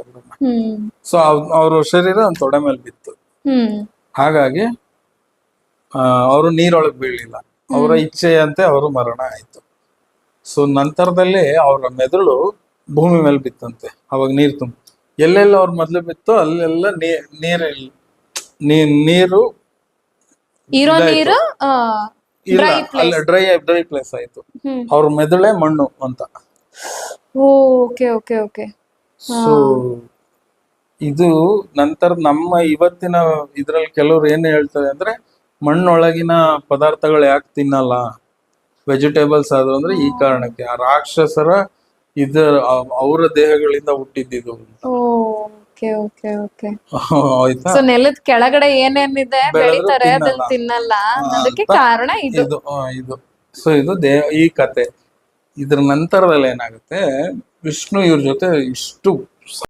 ಅವ್ರನ್ನ ಹ್ಮ್. ಸೊ ಅವ್ರ ಶರೀರ ಒಂದ್ ತೊಡೆ ಮೇಲೆ ಬಿತ್ತು. ಹಾಗಾಗಿ ಅವರು ನೀರೊಳಗೆ ಬೀಳಲಿಲ್ಲ. ಅವರ ಇಚ್ಛೆಯಂತೆ ಅವರು ಮರಣ ಆಯ್ತು. ಸೊ ನಂತರದಲ್ಲಿ ಅವರ ಮೆದುಳು ಭೂಮಿ ಮೇಲೆ ಬಿತ್ತಂತೆ. ಅವಾಗ ನೀರು ತುಂಬ ಎಲ್ಲೆಲ್ಲ ಅವ್ರ ಮೊದ್ಲು ಬಿತ್ತು ಅಲ್ಲೆಲ್ಲ ನೀರ್ ನೀರು ಇಲ್ಲ ಅಲ್ಲ ಡ್ರೈ ಡ್ರೈ ಪ್ಲೇಸ್ ಆಯ್ತು. ಅವ್ರ ಮೆದುಳೆ ಮಣ್ಣು ಅಂತ. Okay okay okay. ಸೊ ಇದು ನಂತರ ನಮ್ಮ ಇವತ್ತಿನ ಇದ್ರಲ್ಲಿ ಕೆಲವ್ರು ಏನ್ ಹೇಳ್ತಾರೆ ಅಂದ್ರೆ ಮಣ್ಣೊಳಗಿನ ಪದಾರ್ಥಗಳು ಯಾಕೆ ತಿನ್ನಲ್ಲ? ವೆಜಿಟೇಬಲ್ಸ್ ಆದ್ರು ಅಂದ್ರೆ ಈ ಕಾರಣಕ್ಕೆ ಆ ರಾಕ್ಷಸರ ಇದ ಅವರ ದೇಹಗಳಿಂದ ಹುಟ್ಟಿದ್ದು ಸೊ ನೆಲದ ಕೆಳಗಡೆ ಏನೇನಿದೆ ಬೆಳಿತಾರೆ ಅದನ್ನ ತಿನ್ನಲ್ಲ. ಅನ್ನೋದಕ್ಕೆ ಕಾರಣ ಇದು. ಸೊ ಇದು ದೇಹ ಈ ಕತೆ. ಇದ್ರ ನಂತರದಲ್ಲಿ ಏನಾಗುತ್ತೆ ವಿಷ್ಣು ಇವ್ರ ಜೊತೆ ಇಷ್ಟು